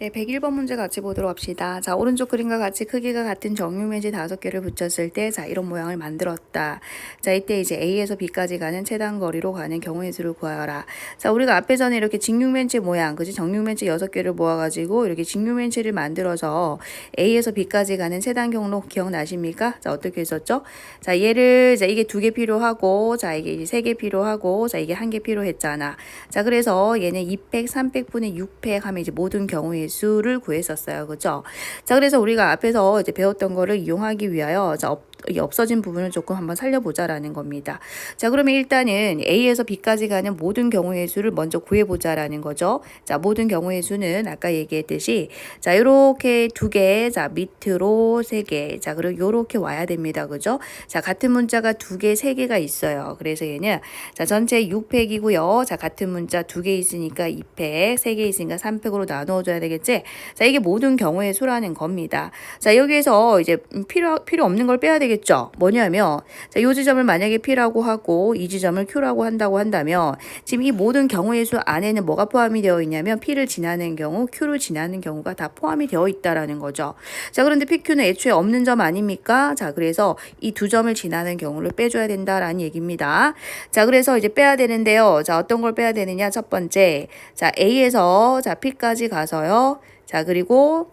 네, 101번 문제 같이 보도록 합시다. 자, 오른쪽 그림과 같이 크기가 같은 정육면체 다섯 개를 붙였을 때, 자, 이런 모양을 만들었다. 자, 이때 이제 A에서 B까지 가는 최단 거리로 가는 경우의 수를 구하여라. 자, 우리가 앞에서는 이렇게 직육면체 모양, 그지? 정육면체 여섯 개를 모아가지고 이렇게 직육면체를 만들어서 A에서 B까지 가는 최단 경로 기억나십니까? 자, 어떻게 했었죠? 자, 얘를, 자, 이게 두 개 필요하고, 자, 이게 이제 세 개 필요하고, 자, 이게 한 개 필요했잖아. 자, 그래서 얘는 200, 300분의 600 하면 이제 모든 경우의 수를 구했었어요. 그죠? 자, 그래서 우리가 앞에서 이제 배웠던 거를 이용하기 위하여 자, 업, 이 없어진 부분을 조금 한번 살려보자라는 겁니다. 자, 그러면 일단은 A에서 B까지 가는 모든 경우의 수를 먼저 구해보자라는 거죠. 자, 모든 경우의 수는 아까 얘기했듯이 자, 요렇게 두 개, 자, 밑으로 세 개, 자, 그리고 요렇게 와야 됩니다. 그죠? 자, 같은 문자가 두 개, 세 개가 있어요. 그래서 얘는 자, 전체 600이고요. 자, 같은 문자 두 개 있으니까 200, 세개 있으니까 300으로 나누어 줘야 되겠지? 자, 이게 모든 경우의 수라는 겁니다. 자, 여기에서 이제 필요, 필요 없는 걸 빼야 되겠죠? 뭐냐면, 자, 요 지점을 만약에 P라고 하고 이 지점을 Q라고 한다고 한다면 지금 이 모든 경우의 수 안에는 뭐가 포함이 되어 있냐면 P를 지나는 경우, Q를 지나는 경우가 다 포함이 되어 있다라는 거죠. 자, 그런데 PQ는 애초에 없는 점 아닙니까? 자, 그래서 이 두 점을 지나는 경우를 빼줘야 된다라는 얘기입니다. 자, 그래서 이제 빼야 되는데요. 자, 어떤 걸 빼야 되느냐? 첫 번째, 자, A에서 자, P까지 가서요. 자, 그리고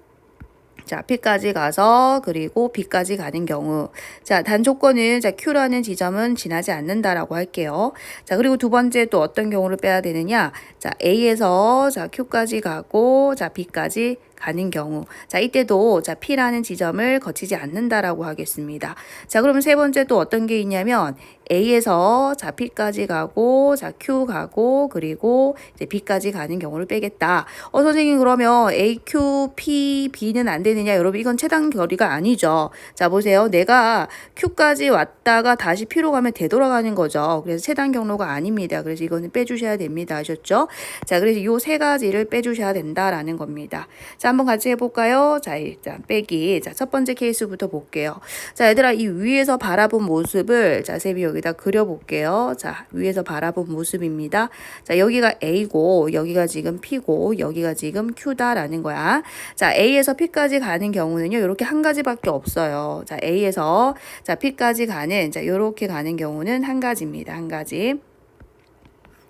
자, P까지 가서 그리고 B까지 가는 경우. 자, 단 조건은 자, Q라는 지점은 지나지 않는다라고 할게요. 자, 그리고 두 번째 또 어떤 경우를 빼야 되느냐? 자, A에서 자, Q까지 가고 자, B까지 가는 경우. 자, 이때도 자, P라는 지점을 거치지 않는다라고 하겠습니다. 자, 그러면 세 번째 또 어떤 게 있냐면 A에서 자 P까지 가고 자 Q 가고 그리고 이제 B까지 가는 경우를 빼겠다. 어 선생님 그러면 A, Q, P, B는 안 되느냐? 여러분 이건 최단 거리가 아니죠. 자 보세요. 내가 Q까지 왔다가 다시 P로 가면 되돌아가는 거죠. 그래서 최단 경로가 아닙니다. 그래서 이거는 빼주셔야 됩니다. 아셨죠? 자 그래서 이세 가지를 빼주셔야 된다라는 겁니다. 자 한번 같이 해볼까요? 자 일단 빼기. 자 첫 번째 케이스부터 볼게요. 자 얘들아 이 위에서 바라본 모습을 자 쌤이 여기다 그려볼게요. 자, 위에서 바라본 모습입니다. 자, 여기가 A고, 여기가 지금 P고, 여기가 지금 Q다라는 거야. 자, A에서 P까지 가는 경우는요, 이렇게 한 가지밖에 없어요. 자, A에서 자, P까지 가는, 자, 이렇게 가는 경우는 한 가지입니다. 한 가지.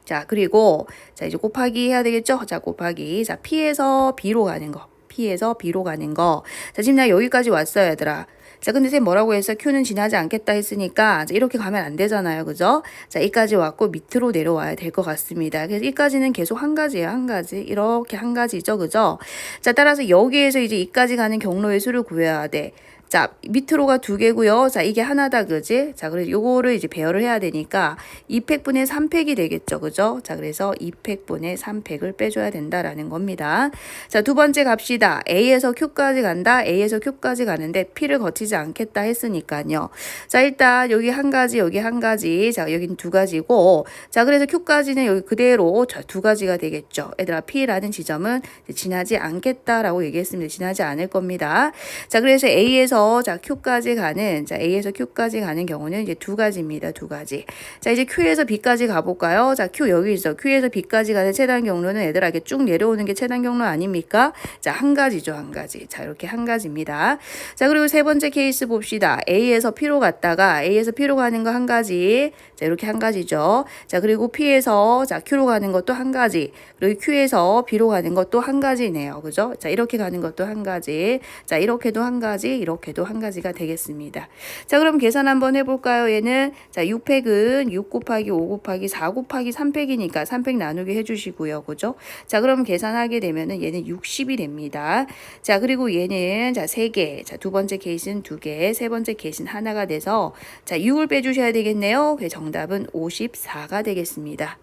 자, 그리고, 자, 이제 곱하기 해야 되겠죠? 자, 곱하기. 자, P에서 B로 가는 거. P에서 B로 가는 거. 자, 지금 나 여기까지 왔어요, 얘들아. 자, 근데 쌤 뭐라고 했어? Q는 지나지 않겠다 했으니까 자, 이렇게 가면 안 되잖아요. 그죠? 자, 이까지 왔고 밑으로 내려와야 될 것 같습니다. 그래서 이까지는 계속 한 가지예요. 한 가지. 이렇게 한 가지죠. 그죠? 자, 따라서 여기에서 이제 이까지 가는 경로의 수를 구해야 돼. 자, 밑으로가 두 개고요. 자, 이게 하나다, 그지? 자, 그래서 요거를 이제 배열을 해야 되니까 2팩분의 3팩이 되겠죠, 그죠? 자, 그래서 2팩분의 3팩을 빼줘야 된다라는 겁니다. 자, 두 번째 갑시다. A에서 Q까지 간다. A에서 Q까지 가는데 P를 거치지 않겠다 했으니까요. 자, 일단 여기 한 가지, 여기 한 가지. 자, 여긴 두 가지고. 자, 그래서 Q까지는 여기 그대로 자, 두 가지가 되겠죠. 얘들아, P라는 지점은 지나지 않겠다라고 얘기했습니다. 지나지 않을 겁니다. 자, 그래서 A에서 자 Q까지 가는 자 A에서 Q까지 가는 경우는 이제 두 가지입니다. 두 가지. 자 이제 Q에서 B까지 가볼까요? 자 Q 여기 있어. Q에서 B까지 가는 최단 경로는 얘들아 이렇게 쭉 내려오는 게 최단 경로 아닙니까? 자 한 가지죠 한 가지. 자 이렇게 한 가지입니다. 자 그리고 세 번째 케이스 봅시다. A에서 P로 갔다가 A에서 P로 가는 거 한 가지. 자 이렇게 한 가지죠. 자 그리고 P에서 자 Q로 가는 것도 한 가지. 그리고 Q에서 B로 가는 것도 한 가지네요. 그죠? 자 이렇게 가는 것도 한 가지. 자 이렇게도 한 가지. 이렇게 이렇게도 한 가지가 되겠습니다. 자, 그럼 계산 한번 해볼까요? 얘는 자 6팩은 6 곱하기 5 곱하기 4 곱하기 3팩이니까 3팩 나누게 해주시고요. 그죠? 자, 그럼 계산하게 되면은 얘는 60이 됩니다. 자, 그리고 얘는 자 3개, 자 두 번째 케이스는 2개, 세 번째 케이스는 하나가 돼서 자 6을 빼주셔야 되겠네요. 그 정답은 54가 되겠습니다.